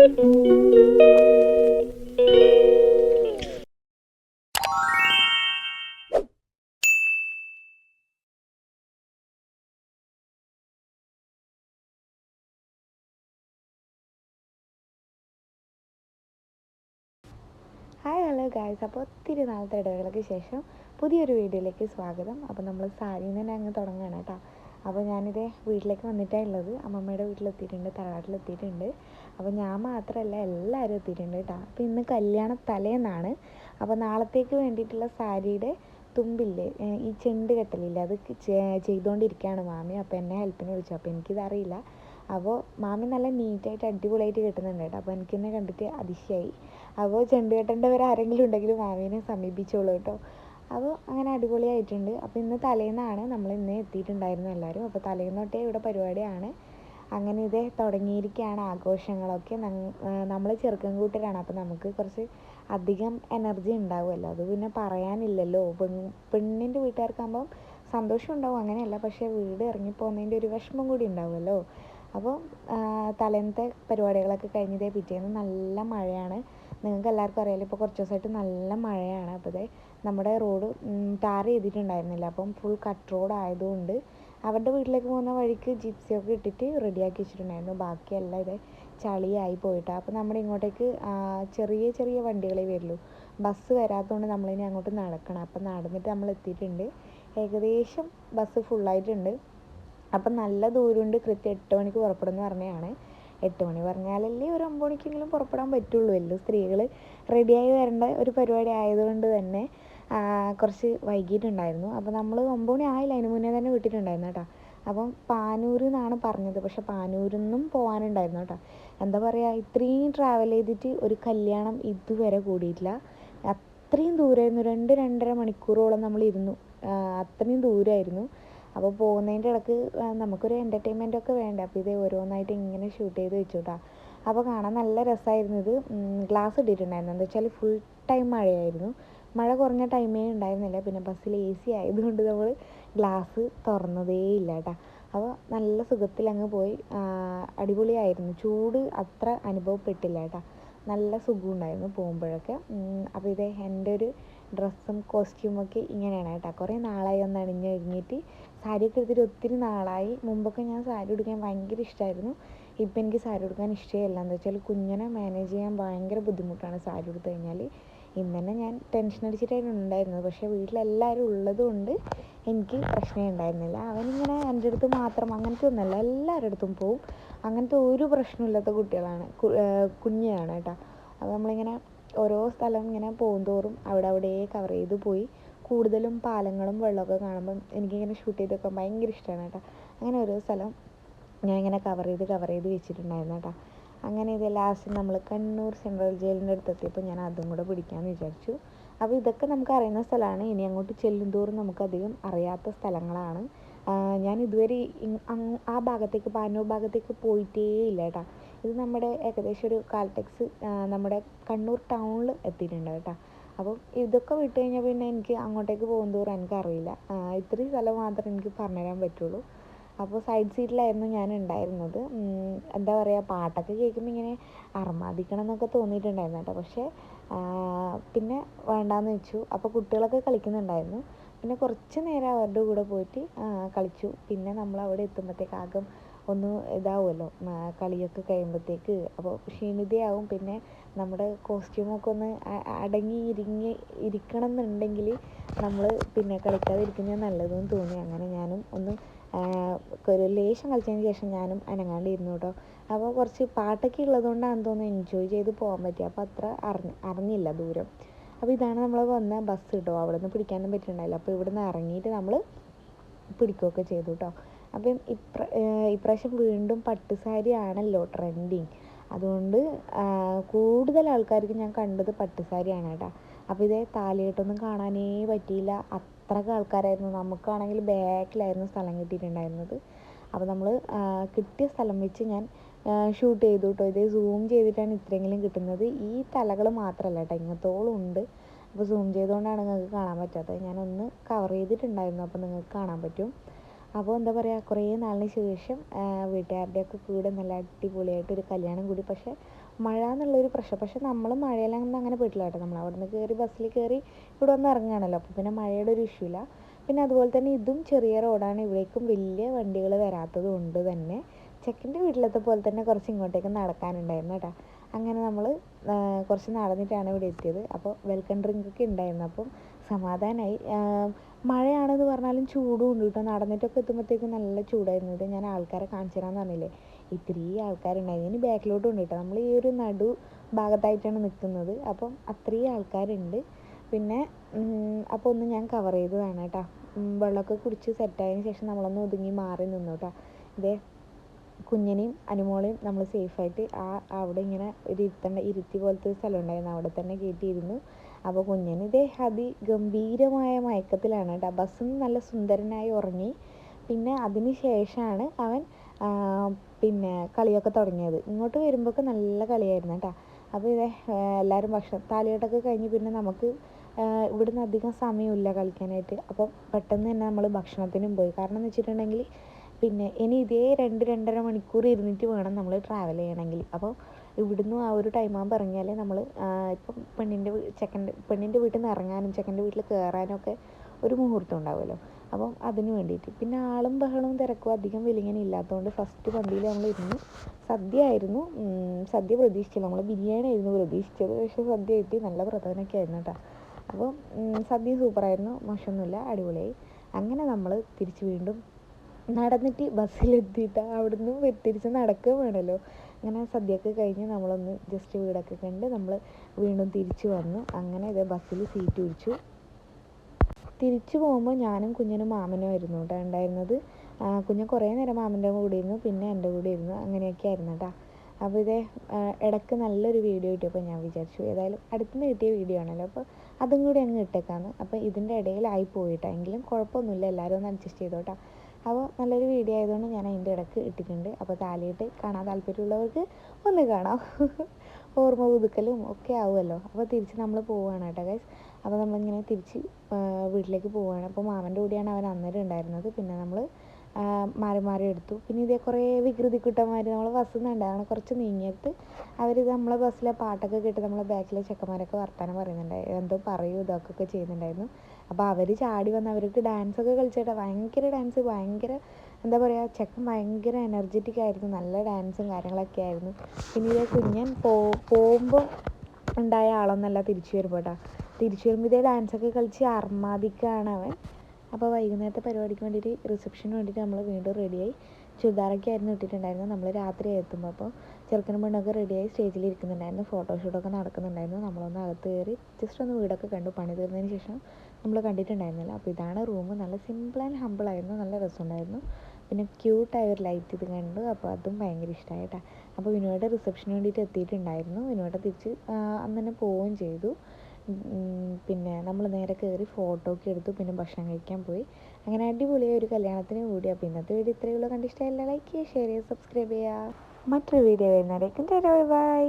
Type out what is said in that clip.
Hi hello guys അപ്പോൾ ഒത്തിരി നാളത്തെ ഇടവേളയ്ക്ക് ശേഷം പുതിയൊരു വീഡിയോയിലേക്ക് സ്വാഗതം. അപ്പോൾ നമ്മൾ സാരിയിൽ നിന്ന് അങ്ങ് തുടങ്ങുകയാണ് കേട്ടോ. അപ്പോൾ ഞാനിത് വീട്ടിലേക്ക് വന്നിട്ടാണ് ഉള്ളത്. അമ്മമ്മയുടെ വീട്ടിലെത്തിയിട്ടുണ്ട് തറവാട്ടിലെത്തിയിട്ടുണ്ട്. അപ്പോൾ ഞാൻ മാത്രമല്ല എല്ലാവരും എത്തിയിട്ടുണ്ട് കേട്ടോ അപ്പോൾ ഇന്ന് കല്യാണ തലേന്നാണ്. അപ്പോൾ നാളത്തേക്ക് വേണ്ടിയിട്ടുള്ള സാരിയുടെ തുമ്പില്ലേ ഈ ചെണ്ട് കെട്ടലില്ലേ അത് ചെയ്തുകൊണ്ടിരിക്കുകയാണ് മാമി. അപ്പോൾ എന്നെ ഹെൽപ്പിന് വിളിച്ചു. അപ്പോൾ എനിക്കിതറിയില്ല. അപ്പോൾ മാമി നല്ല നീറ്റായിട്ട് അടിപൊളിയായിട്ട് കെട്ടുന്നുണ്ട് കേട്ടോ അപ്പോൾ എനിക്കെന്നെ കണ്ടിട്ട് അതിശയായി. അപ്പോൾ ചെണ്ട് കെട്ടേണ്ടവർ ആരെങ്കിലും ഉണ്ടെങ്കിൽ മാമീനെ സമീപിച്ചോളൂ കേട്ടോ അപ്പോൾ അങ്ങനെ അടിപൊളിയായിട്ടുണ്ട്. അപ്പോൾ ഇന്ന് തലേന്നാണ് നമ്മൾ ഇന്ന് എത്തിയിട്ടുണ്ടായിരുന്നു എല്ലാവരും അപ്പോൾ തലേന്ന് തൊട്ടേ ഇവിടെ പരിപാടിയാണ്. അങ്ങനെ ഇത് തുടങ്ങിയിരിക്കുകയാണ് ആഘോഷങ്ങളൊക്കെ. നമ്മൾ ചെറുക്കൻ കൂട്ടരാണ്. അപ്പോൾ നമുക്ക് കുറച്ച് അധികം എനർജി ഉണ്ടാവുമല്ലോ. അത് പിന്നെ പറയാനില്ലല്ലോ. പെൺ പെണ്ണിന്റെ വീട്ടുകാർക്കാകുമ്പം സന്തോഷം ഉണ്ടാവും. അങ്ങനെയല്ല. പക്ഷേ വീട് ഇറങ്ങിപ്പോകുന്നതിന്റെ ഒരു വിഷമം കൂടി ഉണ്ടാവുമല്ലോ. അപ്പോൾ തലേന്നത്തെ പരിപാടികളൊക്കെ കഴിഞ്ഞതേ പിറ്റേന്ന് നല്ല മഴയാണ്. നിങ്ങൾക്ക് എല്ലാവർക്കും അറിയാലോ ഇപ്പോൾ കുറച്ച് ദിവസമായിട്ട് നല്ല മഴയാണ്. അപ്പോൾ നമ്മുടെ റോഡ് ടാർ ചെയ്തിട്ടുണ്ടായിരുന്നില്ല. അപ്പം ഫുൾ കട്ട് റോഡ് ആയതുകൊണ്ട് അവരുടെ വീട്ടിലേക്ക് പോകുന്ന വഴിക്ക് ജിപ്സിയൊക്കെ ഇട്ടിട്ട് റെഡിയാക്കി വെച്ചിട്ടുണ്ടായിരുന്നു. ബാക്കിയെല്ലാം ഇത് ചളിയായി പോയിട്ട്. അപ്പോൾ നമ്മുടെ ഇങ്ങോട്ടേക്ക് ചെറിയ ചെറിയ വണ്ടികളെ വരുള്ളൂ. ബസ് വരാത്തതുകൊണ്ട് നമ്മളിനി അങ്ങോട്ട് നടക്കണം. അപ്പം നടന്നിട്ട് നമ്മൾ എത്തിയിട്ടുണ്ട്. ഏകദേശം ബസ് ഫുള്ളായിട്ടുണ്ട് അപ്പം നല്ല ദൂരമുണ്ട്. കൃത്യം എട്ട് മണിക്ക് പുറപ്പെടുമെന്ന് പറഞ്ഞതാണ്. എട്ട് മണി പറഞ്ഞാലല്ലേ ഒരു ഒമ്പത് മണിക്കെങ്കിലും പുറപ്പെടാൻ പറ്റുള്ളൂ. എല്ലോ സ്ത്രീകൾ റെഡിയായി വരേണ്ട ഒരു പരിപാടി ആയതുകൊണ്ട് തന്നെ. കുറച്ച് വൈകിട്ടുണ്ടായിരുന്നു അപ്പോൾ നമ്മൾ ഒമ്പത് മണി ആയില്ല? അതിന് മുന്നേ തന്നെ വിട്ടിട്ടുണ്ടായിരുന്നു കേട്ടോ. അപ്പം പാനൂർ എന്നാണ് പറഞ്ഞത്. പക്ഷെ പാനൂരിൽ നിന്നും പോകാനുണ്ടായിരുന്നു കേട്ടോ. എന്താ പറയുക ഇത്രയും ട്രാവൽ ചെയ്തിട്ട് ഒരു കല്യാണം ഇതുവരെ കൂടിയിട്ടില്ല. അത്രയും ദൂരമായിരുന്നു രണ്ട് രണ്ടര മണിക്കൂറോളം നമ്മൾ ഇരുന്നു. അത്രയും ദൂരമായിരുന്നു അപ്പോൾ പോകുന്നതിന്റെ ഇടയ്ക്ക് ആ, നമുക്കൊരു എന്റർടൈൻമെന്റ് ഒക്കെ വേണ്ടേ? അപ്പോൾ ഇത് ഓരോന്നായിട്ട് ഇങ്ങനെ ഷൂട്ട് ചെയ്ത് വെച്ചു കേട്ടോ. അപ്പോൾ കാണാൻ നല്ല രസമായിരുന്നു ഇത്. ഗ്ലാസ് ഇട്ടിട്ടുണ്ടായിരുന്നു. എന്താ വെച്ചാൽ ഫുൾ ടൈം മഴയായിരുന്നു. മഴ കുറഞ്ഞ ടൈമേ ഉണ്ടായിരുന്നില്ല. പിന്നെ ബസ്സിൽ എ സി ആയതുകൊണ്ട് നമ്മൾ ഗ്ലാസ് തുറന്നതേ ഇല്ല കേട്ടോ അപ്പോൾ നല്ല സുഖത്തിൽ അങ്ങ് പോയി. അടിപൊളിയായിരുന്നു. ചൂട് അത്ര അനുഭവപ്പെട്ടില്ല കേട്ടോ നല്ല സുഖമുണ്ടായിരുന്നു പോകുമ്പോഴൊക്കെ. അപ്പോൾ ഇത് എന്റെ ഒരു ഡ്രസ്സും കോസ്റ്റ്യൂമൊക്കെ ഇങ്ങനെയാണ് കേട്ടോ കുറേ നാളായി ഒന്ന് അണിഞ്ഞ് ഒരുങ്ങിയിട്ട്. സാരിയൊക്കെ എടുത്തിട്ട് ഒത്തിരി നാളായി. മുമ്പൊക്കെ ഞാൻ സാരി ഉടുക്കാൻ ഭയങ്കര ഇഷ്ടമായിരുന്നു ഇപ്പം എനിക്ക് സാരി ഉടുക്കാൻ ഇഷ്ടമല്ല എന്താ വെച്ചാൽ കുഞ്ഞിനെ മാനേജ് ചെയ്യാൻ ഭയങ്കര ബുദ്ധിമുട്ടാണ് സാരി ഉടുത്ത് കഴിഞ്ഞാൽ ഇന്ന് തന്നെ ഞാൻ ടെൻഷൻ അടിച്ചിട്ടായിരുന്നു ഉണ്ടായിരുന്നത്. പക്ഷേ വീട്ടിലെല്ലാവരും ഉള്ളത് കൊണ്ട് എനിക്ക് പ്രശ്നമേ ഉണ്ടായിരുന്നില്ല. അവനിങ്ങനെ എന്റെ അടുത്ത് മാത്രം അങ്ങനത്തെ ഒന്നുമല്ല എല്ലാവരുടെ അടുത്തും പോവും. അങ്ങനത്തെ ഒരു പ്രശ്നമില്ലാത്ത കുട്ടികളാണ് കുഞ്ഞാണ് കേട്ടോ. അപ്പോൾ നമ്മളിങ്ങനെ ഓരോ സ്ഥലം ഇങ്ങനെ പോകുന്തോറും അവിടെ അവിടെ കവർ ചെയ്ത് പോയി. കൂടുതലും പാലങ്ങളും വെള്ളമൊക്കെ കാണുമ്പം എനിക്കിങ്ങനെ ഷൂട്ട് ചെയ്ത് വെക്കാൻ ഭയങ്കര ഇഷ്ടമാണ് കേട്ടോ. അങ്ങനെ ഓരോ സ്ഥലം ഞാൻ ഇങ്ങനെ കവർ ചെയ്ത് കവർ ചെയ്ത് വെച്ചിട്ടുണ്ടായിരുന്നു കേട്ടോ. അങ്ങനെ ഇത് ലാസ്റ്റ് നമ്മൾ കണ്ണൂർ സെൻട്രൽ ജയിലിന്റെ അടുത്ത് എത്തിയപ്പോൾ ഞാൻ അതും കൂടെ പിടിക്കാമെന്ന് വിചാരിച്ചു. അപ്പോൾ ഇതൊക്കെ നമുക്ക് അറിയുന്ന സ്ഥലമാണ്. ഇനി അങ്ങോട്ട് ചെല്ലുന്തോറും നമുക്കധികം അറിയാത്ത സ്ഥലങ്ങളാണ്. ഞാൻ ഇതുവരെ ആ ഭാഗത്തേക്ക് പാനൂർ ഭാഗത്തേക്ക് പോയിട്ടേ ഇല്ല കേട്ടോ. ഇത് നമ്മുടെ ഏകദേശം ഒരു കാൽടെക്സ് നമ്മുടെ കണ്ണൂർ ടൗണിൽ എത്തിയിട്ടുണ്ട് കേട്ടോ. അപ്പം ഇതൊക്കെ വിട്ട് കഴിഞ്ഞാൽ പിന്നെ എനിക്ക് അങ്ങോട്ടേക്ക് പോകുന്തോറും എനിക്കറിയില്ല. ആ, ഇത്രയും സ്ഥലം മാത്രമേ എനിക്ക് പറഞ്ഞുതരാൻ പറ്റുള്ളൂ. അപ്പോൾ സൈഡ് സീറ്റിലായിരുന്നു ഞാൻ ഉണ്ടായിരുന്നത് എന്താ പറയുക പാട്ടൊക്കെ കേൾക്കുമ്പോൾ ഇങ്ങനെ അർമാദിക്കണം എന്നൊക്കെ തോന്നിയിട്ടുണ്ടായിരുന്നു കേട്ടോ. പക്ഷേ പിന്നെ വേണ്ടാന്ന് വെച്ചു. അപ്പോൾ കുട്ടികളൊക്കെ കളിക്കുന്നുണ്ടായിരുന്നു. പിന്നെ കുറച്ച് നേരം അവരുടെ കൂടെ പോയിട്ട് കളിച്ചു. പിന്നെ നമ്മൾ അവിടെ എത്തുമ്പോഴത്തേക്ക് ആകെ ഒന്ന് ഇതാവുമല്ലോ കളിയൊക്കെ കഴിയുമ്പോഴത്തേക്ക് അപ്പോൾ ക്ഷീണിതയാവും. പിന്നെ നമ്മുടെ കോസ്റ്റ്യൂമൊക്കെ ഒന്ന് അടങ്ങി ഇരിങ്ങി ഇരിക്കണം എന്നുണ്ടെങ്കിൽ നമ്മൾ പിന്നെ കളിക്കാതിരിക്കുന്നത് നല്ലതെന്ന് തോന്നി. അങ്ങനെ ഞാനും ഒന്ന് ഒരു ലേശം കളിച്ചതിന് ശേഷം ഞാനും അനങ്ങാണ്ട് ഇരുന്നു കേട്ടോ അപ്പോൾ കുറച്ച് പാട്ടൊക്കെ ഉള്ളതുകൊണ്ടാണ് തോന്നുന്നു എൻജോയ് ചെയ്ത് പോകാൻ പറ്റി. അപ്പോൾ അത്ര അറിഞ്ഞ അറിഞ്ഞില്ല ദൂരം. അപ്പോൾ ഇതാണ് നമ്മൾ വന്ന ബസ് കേട്ടോ അവിടെ നിന്ന് പിടിക്കാനും പറ്റുന്നുണ്ടായില്ല അപ്പോൾ ഇവിടെ നിന്ന് ഇറങ്ങിയിട്ട് നമ്മൾ പിടിക്കുകയൊക്കെ ചെയ്തു കേട്ടോ അപ്പം ഇപ്ര ഇപ്രാവശ്യം വീണ്ടും പട്ട് സാരി ആണല്ലോ ട്രെൻഡിങ് അതുകൊണ്ട് കൂടുതൽ ആൾക്കാർക്ക് ഞാൻ കണ്ടത് പട്ട് സാരിയാണ് കേട്ടോ അപ്പോൾ ഇതേ താലികെട്ടൊന്നും കാണാനേ പറ്റിയില്ല. അത്രയ്ക്ക് ആൾക്കാരായിരുന്നു. നമുക്കാണെങ്കിൽ ബാക്കിലായിരുന്നു സ്ഥലം കിട്ടിയിട്ടുണ്ടായിരുന്നത്. അപ്പോൾ നമ്മൾ കിട്ടിയ സ്ഥലം വെച്ച് ഞാൻ ഷൂട്ട് ചെയ്തു കേട്ടോ ഇത് സൂം ചെയ്തിട്ടാണ് ഇത്രയെങ്കിലും കിട്ടുന്നത്. ഈ തലകൾ മാത്രമല്ല കേട്ടോ ഇങ്ങത്തോളം ഉണ്ട്. അപ്പോൾ സൂം ചെയ്തുകൊണ്ടാണ് നിങ്ങൾക്ക് കാണാൻ പറ്റാത്തത്. ഞാനൊന്ന് കവർ ചെയ്തിട്ടുണ്ടായിരുന്നു അപ്പോൾ നിങ്ങൾക്ക് കാണാൻ പറ്റും. അപ്പോൾ എന്താ പറയുക കുറേ നാളിന് ശേഷം വീട്ടുകാരുടെയൊക്കെ കൂടെ നല്ല അടിപൊളിയായിട്ട് ഒരു കല്യാണം കൂടി. പക്ഷേ മഴ എന്നുള്ളൊരു പ്രശ്നം. പക്ഷെ നമ്മൾ മഴയിലൊന്നും അങ്ങനെ പോയിട്ടില്ല കേട്ടോ. നമ്മൾ അവിടെ നിന്ന് കയറി ബസ്സിൽ കയറി ഇവിടെ വന്ന് ഇറങ്ങുകയാണല്ലോ. അപ്പോൾ പിന്നെ മഴയുടെ ഒരു ഇഷ്യൂ ഇല്ല. പിന്നെ അതുപോലെ തന്നെ ഇതും ചെറിയ റോഡാണ് ഇവിടേക്കും വലിയ വണ്ടികൾ വരാത്തത് കൊണ്ട് തന്നെ ചെക്കന്റെ വീട്ടിലത്തെ പോലെ തന്നെ കുറച്ച് ഇങ്ങോട്ടേക്ക് നടക്കാനുണ്ടായിരുന്നു കേട്ടോ. അങ്ങനെ നമ്മൾ കുറച്ച് നടന്നിട്ടാണ് ഇവിടെ എത്തിയത്. അപ്പോൾ വെൽക്കം ഡ്രിങ്ക് ഒക്കെ ഉണ്ടായിരുന്നു. അപ്പം സമാധാനമായി മഴയാണെന്ന് പറഞ്ഞാലും ചൂടും ഉണ്ട് കേട്ടോ. നടന്നിട്ടൊക്കെ എത്തുമ്പോഴത്തേക്കും നല്ല ചൂടായിരുന്നു. ഇത് ഞാൻ ആൾക്കാരെ കാണിച്ചു തരാമെന്ന് പറഞ്ഞില്ലേ? ഇത്രയും ആൾക്കാരുണ്ടായിരുന്നു ഇനി ബാക്കിലോട്ടും ഉണ്ട് കേട്ടോ നമ്മൾ ഈ ഒരു നടു ഭാഗത്തായിട്ടാണ് നിൽക്കുന്നത്. അപ്പം അത്രയും ആൾക്കാരുണ്ട്. പിന്നെ അപ്പോൾ ഒന്ന് ഞാൻ കവർ ചെയ്തതാണ് കേട്ടോ. വെള്ളമൊക്കെ കുടിച്ച് സെറ്റായതിന് ശേഷം നമ്മളൊന്ന് ഒതുങ്ങി മാറി നിന്നു കേട്ടോ. ഇതേ കുഞ്ഞിനെയും അനുമോളെയും നമ്മൾ സേഫായിട്ട് ആ അവിടെ ഇങ്ങനെ ഒരു ഇരുത്തേണ്ട ഇരുത്തി പോലത്തെ ഒരു സ്ഥലം ഉണ്ടായിരുന്നു. അവിടെ തന്നെ കയറ്റിയിരുന്നു. അപ്പോൾ കുഞ്ഞിന് ഇതേ അതിഗംഭീരമായ മയക്കത്തിലാണ് കേട്ടോ. ബസ്സിൽ നല്ല സുന്ദരനായി ഉറങ്ങി. പിന്നെ അതിന് ശേഷമാണ് അവൻ പിന്നെ കളിയൊക്കെ തുടങ്ങിയത്. ഇങ്ങോട്ട് വരുമ്പോഴൊക്കെ നല്ല കളിയായിരുന്നു കേട്ടോ. അപ്പോൾ ഇതേ എല്ലാവരും ഭക്ഷണം താലികെട്ടൊക്കെ കഴിഞ്ഞ് പിന്നെ നമുക്ക് ഇവിടുന്ന് അധികം സമയമില്ല കളിക്കാനായിട്ട്. അപ്പം പെട്ടെന്ന് തന്നെ നമ്മൾ ഭക്ഷണത്തിനും പോയി. കാരണം എന്ന് വെച്ചിട്ടുണ്ടെങ്കിൽ പിന്നെ ഇനി ഇതേ രണ്ട് രണ്ടര മണിക്കൂർ ഇരുന്നിട്ട് വേണം നമ്മൾ ട്രാവൽ ചെയ്യണമെങ്കിൽ. അപ്പോൾ ഇവിടുന്ന് ആ ഒരു ടൈം ആകുമ്പോൾ ഇറങ്ങിയാലേ നമ്മൾ ഇപ്പം പെണ്ണിന്റെ ചെക്കന്റെ പെണ്ണിന്റെ വീട്ടിൽ നിന്ന് ഇറങ്ങാനും ചെക്കന്റെ വീട്ടിൽ കയറാനും ഒക്കെ ഒരു മുഹൂർത്തം ഉണ്ടാവുമല്ലോ. അപ്പം അതിന് വേണ്ടിയിട്ട്. പിന്നെ ആളും ബഹളവും തിരക്കും അധികം വലിങ്ങനെ ഇല്ലാത്തതുകൊണ്ട് ഫസ്റ്റ് പന്തിയിൽ നമ്മൾ ഇരുന്ന് സദ്യ ആയിരുന്നു. സദ്യ പ്രതീക്ഷിച്ചില്ല. നമ്മൾ ബിരിയാണി ആയിരുന്നു പ്രതീക്ഷിച്ചത്. പക്ഷേ സദ്യ കിട്ടി. നല്ല പ്രധാനമൊക്കെ ആയിരുന്നു കേട്ടോ. അപ്പോൾ സദ്യ സൂപ്പറായിരുന്നു മോശമൊന്നുമില്ല. അടിപൊളിയായി. അങ്ങനെ നമ്മൾ തിരിച്ച് വീണ്ടും നടന്നിട്ട് ബസ്സിലെത്തിയിട്ട് അവിടുന്ന് തിരിച്ച് നടക്കുകയും വേണമല്ലോ. അങ്ങനെ സദ്യയൊക്കെ കഴിഞ്ഞ് നമ്മളൊന്ന് ജസ്റ്റ് വീടൊക്കെ കണ്ട് നമ്മൾ വീണ്ടും തിരിച്ചു വന്നു. അങ്ങനെ ഇത് ബസ്സിൽ സീറ്റ് പിടിച്ചു. തിരിച്ചു പോകുമ്പോൾ ഞാനും കുഞ്ഞിനും മാമനും ആയിരുന്നു കേട്ടോ ഉണ്ടായിരുന്നത്. കുഞ്ഞ് കുറേ നേരം മാമന്റെ കൂടെ ഇരുന്നു പിന്നെ എന്റെ കൂടെ ഇരുന്നു. അങ്ങനെയൊക്കെ ആയിരുന്നു കേട്ടോ. അപ്പോൾ ഇതേ ഇടയ്ക്ക് നല്ലൊരു വീഡിയോ കിട്ടിയപ്പോൾ ഞാൻ വിചാരിച്ചു ഏതായാലും അടുത്തുനിന്ന് കിട്ടിയ വീഡിയോ ആണല്ലോ. അപ്പോൾ അതും കൂടി അങ്ങ് ഇട്ടേക്കാന്ന്. അപ്പോൾ ഇതിന്റെ ഇടയിലായി പോയിട്ടെങ്കിലും കുഴപ്പമൊന്നുമില്ല എല്ലാവരും ഒന്ന് അഡ്ജസ്റ്റ് ചെയ്തോട്ടോ അപ്പോൾ നല്ലൊരു വീഡിയോ ആയതുകൊണ്ട് ഞാൻ അതിന്റെ ഇടയ്ക്ക് ഇട്ടിട്ടുണ്ട്. അപ്പോൾ താലിയിട്ട് കാണാൻ താല്പര്യമുള്ളവർക്ക് ഒന്ന് കാണാം. ഓർമ്മ പുതുക്കലും ഒക്കെ ആവുമല്ലോ. അപ്പോൾ തിരിച്ച് നമ്മൾ പോവുകയാണ് കേട്ടോ ഗൈസ് അപ്പോൾ നമ്മളിങ്ങനെ തിരിച്ച് വീട്ടിലേക്ക് പോവുകയാണ്. അപ്പോൾ മാമന്റെ കൂടെയാണ് അവൻ അന്നേരം ഉണ്ടായിരുന്നത്. പിന്നെ നമ്മൾ മാറി മാറി എടുത്തു. പിന്നെ ഇതേ കുറേ വികൃതി കുട്ടന്മാർ നമ്മൾ ബസ്സിൽ നിന്നുണ്ട് അങ്ങനെ കുറച്ച് നീങ്ങിയിട്ട് അവർ നമ്മളെ ബസ്സിലെ പാട്ടൊക്കെ കേട്ട് നമ്മളെ ബാക്കിലെ ചെക്കന്മാരൊക്കെ വർത്തമാനം പറയുന്നുണ്ടായിരുന്നു എന്തോ പറയൂ ഇതൊക്കെ ചെയ്യുന്നുണ്ടായിരുന്നു. അപ്പോൾ അവർ ചാടി വന്ന് അവർക്ക് ഡാൻസൊക്കെ കളിച്ചിട്ട്. ഭയങ്കര ഡാൻസ് ഭയങ്കര എന്താ പറയുക ചെക്കൻ ഭയങ്കര എനർജറ്റിക് ആയിരുന്നു. നല്ല ഡാൻസും കാര്യങ്ങളൊക്കെ ആയിരുന്നു. പിന്നെ ഇതേ കുഞ്ഞൻ പോ പോകുമ്പോൾ ഉണ്ടായ ആളൊന്നല്ല തിരിച്ചു വരുമ്പോൾ കേട്ടോ തിരിച്ചു വരുമ്പോൾ ഇതേ ഡാൻസൊക്കെ കളിച്ച് അർമാദിക്കാണ് അവൻ. അപ്പോൾ വൈകുന്നേരത്തെ പരിപാടിക്ക് വേണ്ടിയിട്ട് റിസപ്ഷന് വേണ്ടിയിട്ട് നമ്മൾ വീണ്ടും റെഡിയായി ചുരിദാറൊക്കെ ആയിരുന്നു ഇട്ടിട്ടുണ്ടായിരുന്നത്. നമ്മൾ രാത്രി എത്തുമ്പോൾ അപ്പോൾ ചെറുക്കനും പെണ്ണൊക്കെ റെഡിയായി സ്റ്റേജിൽ ഇരിക്കുന്നുണ്ടായിരുന്നു. ഫോട്ടോഷൂട്ടൊക്കെ നടക്കുന്നുണ്ടായിരുന്നു. നമ്മളൊന്ന് അകത്ത് കയറി ജസ്റ്റ് ഒന്ന് വീടൊക്കെ കണ്ടു. പണി തീർന്നതിന് ശേഷം നമ്മൾ കണ്ടിട്ടുണ്ടായിരുന്നില്ല. അപ്പോൾ ഇതാണ് റൂം നല്ല സിമ്പിൾ ആൻഡ് ഹമ്പിൾ ആയിരുന്നു. നല്ല രസമുണ്ടായിരുന്നു. പിന്നെ ക്യൂട്ടായ ഒരു ലൈറ്റ് ഇത് കണ്ടു. അപ്പോൾ അതും ഭയങ്കര ഇഷ്ടമായി കേട്ടോ അപ്പോൾ വിനോയുടെ റിസപ്ഷന് വേണ്ടിയിട്ട് എത്തിയിട്ടുണ്ടായിരുന്നു. വിനോയുടെ തിരിച്ച് അന്ന് തന്നെ പോവുകയും ചെയ്തു. പിന്നെ നമ്മൾ നേരെ കയറി ഫോട്ടോ ഒക്കെ എടുത്തു. പിന്നെ ഭക്ഷണം കഴിക്കാൻ പോയി. അങ്ങനെ അടിപൊളിയായ ഒരു കല്യാണത്തിന് കൂടി. അപ്പോൾ ഇന്നത്തെ വീഡിയോ ഇത്രയേ ഉള്ളൂ. കണ്ടിഷ്ടമായില്ല ലൈക്ക് ചെയ്യുക ഷെയർ ചെയ്യുക സബ്സ്ക്രൈബ് ചെയ്യുക. മറ്റൊരു വീഡിയോ വരുന്നവരേക്കും ബൈ.